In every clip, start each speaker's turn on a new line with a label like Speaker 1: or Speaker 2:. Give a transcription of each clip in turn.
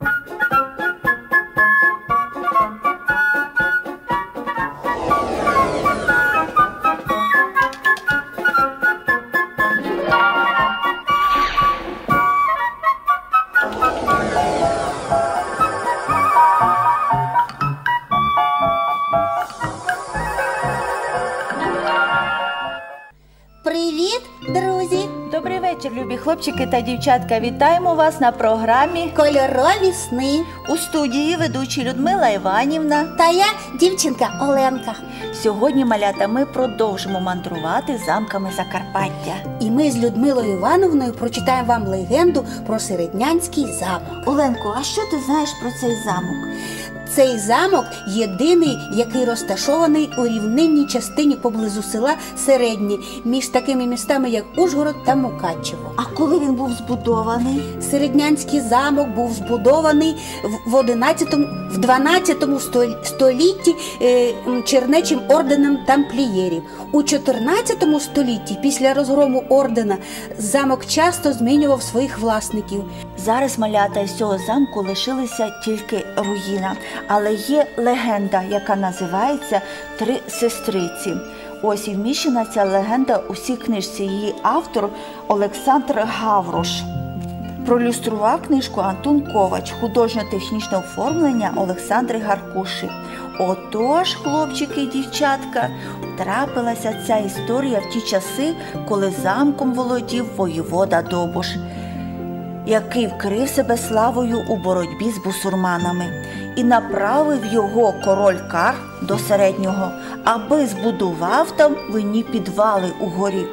Speaker 1: Thank
Speaker 2: you. Вечір, любі хлопчики та дівчатка. Вітаємо вас на програмі
Speaker 1: Кольорові сни.
Speaker 2: у студії ведучі Людмила Іванівна.
Speaker 1: Та я дівчинка Оленка.
Speaker 2: Сьогодні, малята, ми продовжимо мандрувати замками Закарпаття.
Speaker 1: І ми з Людмилою Івановною прочитаємо вам легенду про середнянський замок.
Speaker 2: Оленко, а що ти знаєш про цей замок?
Speaker 1: Цей замок єдиний, який розташований у рівнинній частині поблизу села Середнє, між такими містами, як Ужгород та Мукачево.
Speaker 2: А коли він був збудований?
Speaker 1: Середнянський замок був збудований в- в 11, в 12 столітті е, чернечим орденом тамплієрів. У 14 столітті, після розгрому ордена, замок часто змінював своїх власників.
Speaker 2: Зараз малята із цього замку лишилися тільки руїна, але є легенда, яка називається Три сестриці. Ось і вміщена ця легенда у всій книжці. Її автор Олександр Гаврош. Проілюстрував книжку Антон Ковач, художньо-технічне оформлення Олександри Гаркуші. Отож, хлопчики і дівчатка, трапилася ця історія в ті часи, коли замком володів воєвода Добуш який вкрив себе славою у боротьбі з бусурманами, і направив його король Кар до середнього, аби збудував там винні підвали у горі.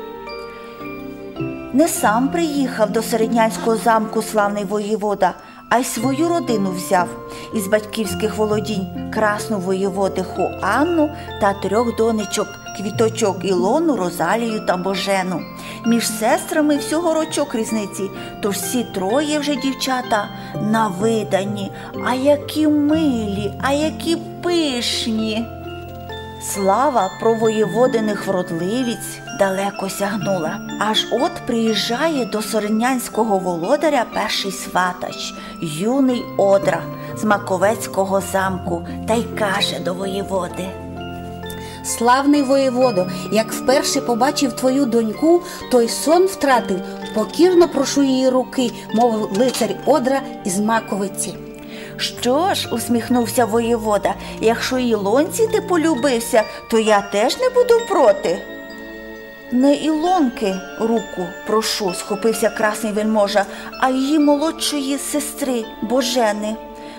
Speaker 2: Не сам приїхав до середнянського замку славний воєвода, а й свою родину взяв із батьківських володінь красну воєводиху Анну та трьох донечок квіточок Ілону, Розалію та Божену. Між сестрами всього рочок різниці, тож всі троє вже дівчата навидані, а які милі, а які пишні. Слава про воєводиних вродливіць далеко сягнула. Аж от приїжджає до соренянського володаря перший сватач, юний Одра з Маковецького замку, та й каже до воєводи.
Speaker 1: Славний воєводо, як вперше побачив твою доньку, той сон втратив. Покірно прошу її руки, мовив лицар Одра із Маковиці.
Speaker 2: Що ж, усміхнувся воєвода, якщо Ілонці ти полюбився, то я теж не буду проти. Не Ілонки руку прошу, схопився красний вельможа, а її молодшої сестри Божени.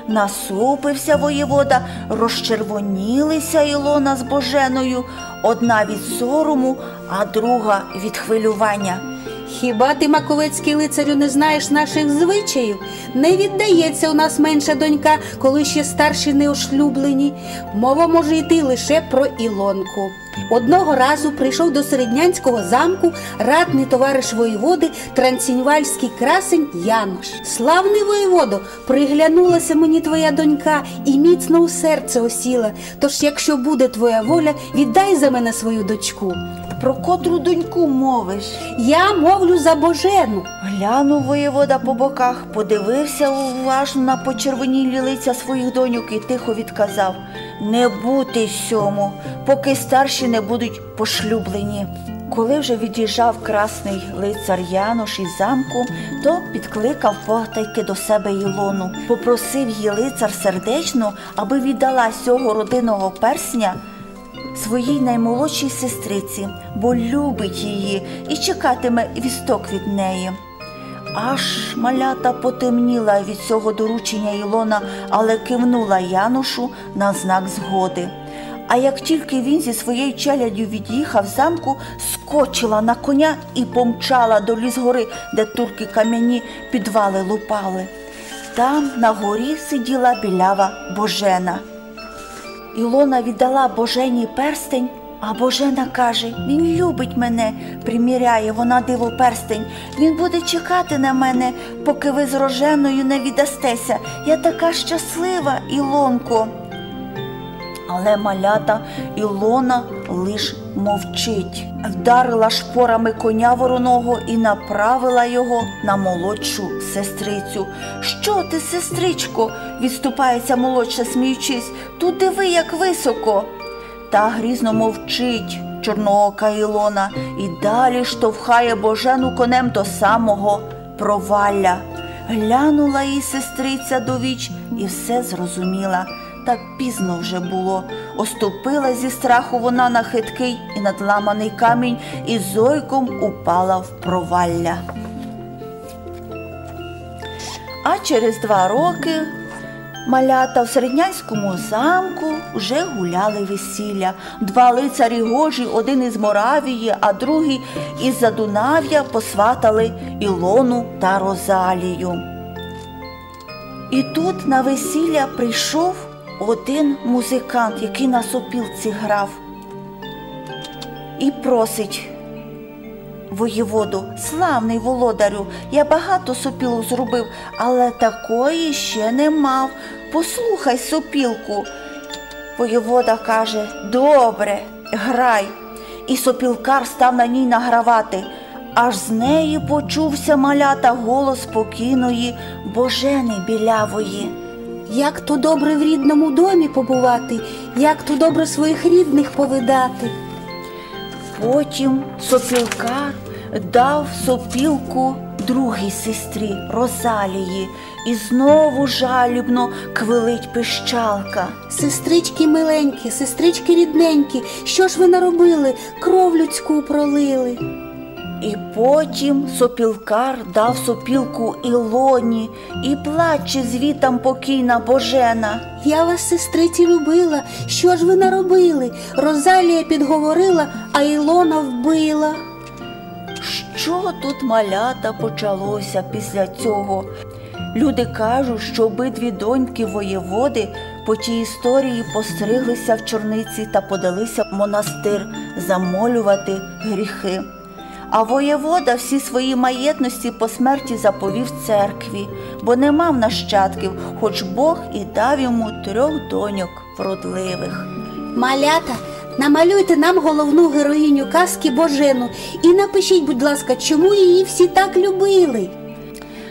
Speaker 2: Насупився воєвода, розчервонілися Ілона з Боженою, одна від сорому, а друга від хвилювання.
Speaker 1: Хіба ти, Маковецький лицарю, не знаєш наших звичаїв? Не віддається у нас менша донька, коли ще старші не ошлюблені. Мова може йти лише про Ілонку. Одного разу прийшов до середнянського замку ратний товариш воєводи трансіньвальський красень Янош. Славний воєводо, приглянулася мені твоя донька і міцно у серце осіла. Тож, якщо буде твоя воля, віддай за мене свою дочку.
Speaker 2: Про котру доньку мовиш?
Speaker 1: Я мовлю за Божену.
Speaker 2: Глянув воєвода по боках, подивився уважно на почервонілі лиця своїх доньок і тихо відказав Не бути сьому, поки старші не будуть пошлюблені. Коли вже від'їжджав красний лицар Янош із замку, то підкликав потайки до себе Ілону, попросив її лицар сердечно, аби віддала сього родинного персня своїй наймолодшій сестриці, бо любить її і чекатиме вісток від неї. Аж малята потемніла від цього доручення Ілона, але кивнула Янушу на знак згоди. А як тільки він зі своєю челяддю від'їхав замку, скочила на коня і помчала до лісгори, де турки кам'яні підвали лупали. Там на горі сиділа білява Божена. Ілона віддала Божені перстень, а Божена каже: Він любить мене, приміряє вона диво перстень. Він буде чекати на мене, поки ви з роженою не віддастеся. Я така щаслива, Ілонко. Але малята Ілона лиш мовчить. Вдарила шпорами коня вороного і направила його на молодшу сестрицю. Що ти, сестричко? відступається молодша, сміючись. Тут диви, як високо. Та грізно мовчить чорноока Ілона і далі штовхає божену конем до самого провалля. Глянула їй сестриця до віч і все зрозуміла. Та пізно вже було. Оступила зі страху вона на хиткий і надламаний камінь і зойком упала в провалля. А через два роки малята в середнянському замку вже гуляли весілля. Два лицарі гожі, один із Моравії, а другий із Задунав'я посватали Ілону та Розалію. І тут на весілля прийшов один музикант, який на сопілці грав, і просить воєводу, славний володарю, я багато сопілок зробив, але такої ще не мав. Послухай сопілку. Воєвода каже: Добре, грай. І сопілкар став на ній награвати. Аж з неї почувся малята голос спокійної божени білявої.
Speaker 1: Як то добре в рідному домі побувати, як то добре своїх рідних повидати.
Speaker 2: Потім сопілкар дав сопілку другій сестрі Розалії, і знову жалібно квилить пищалка.
Speaker 1: Сестрички миленькі, сестрички рідненькі, що ж ви наробили? Кров людську пролили.
Speaker 2: І потім сопілкар дав сопілку Ілоні, і плаче звітам покійна божена.
Speaker 1: Я вас, сестриці, любила. Що ж ви наробили? Розалія підговорила, а Ілона вбила.
Speaker 2: Що тут малята почалося після цього? Люди кажуть, що обидві доньки воєводи по тій історії постриглися в чорниці та подалися в монастир замолювати гріхи. А воєвода всі свої маєтності по смерті заповів церкві, бо не мав нащадків, хоч Бог і дав йому трьох доньок вродливих.
Speaker 1: Малята, намалюйте нам головну героїню казки Божену і напишіть, будь ласка, чому її всі так любили.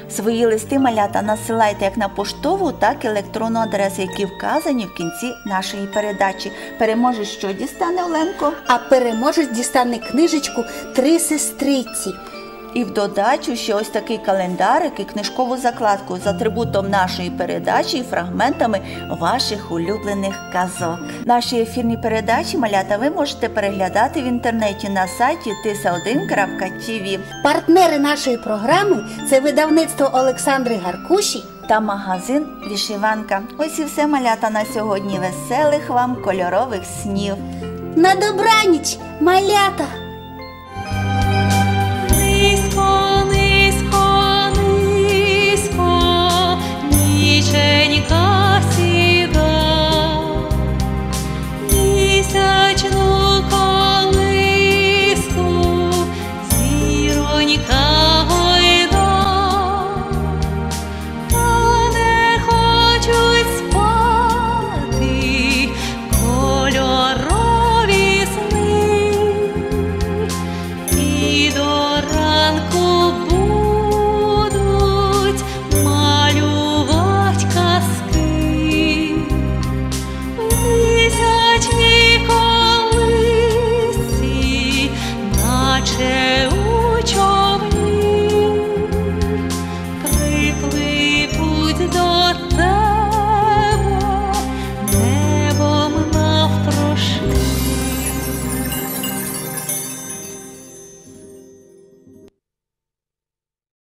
Speaker 2: Свої листи малята насилайте як на поштову, так і електронну адресу, які вказані в кінці нашої передачі. Переможе, що дістане Оленко.
Speaker 1: А переможець дістане книжечку Три сестриці.
Speaker 2: І в додачу ще ось такий календарик і книжкову закладку з атрибутом нашої передачі і фрагментами ваших улюблених казок. Наші ефірні передачі малята ви можете переглядати в інтернеті на сайті tisa1.tv
Speaker 1: Партнери нашої програми це видавництво Олександри Гаркуші.
Speaker 2: та магазин Вішиванка. Ось і все малята на сьогодні. Веселих вам кольорових снів.
Speaker 1: На добраніч, малята! Річенька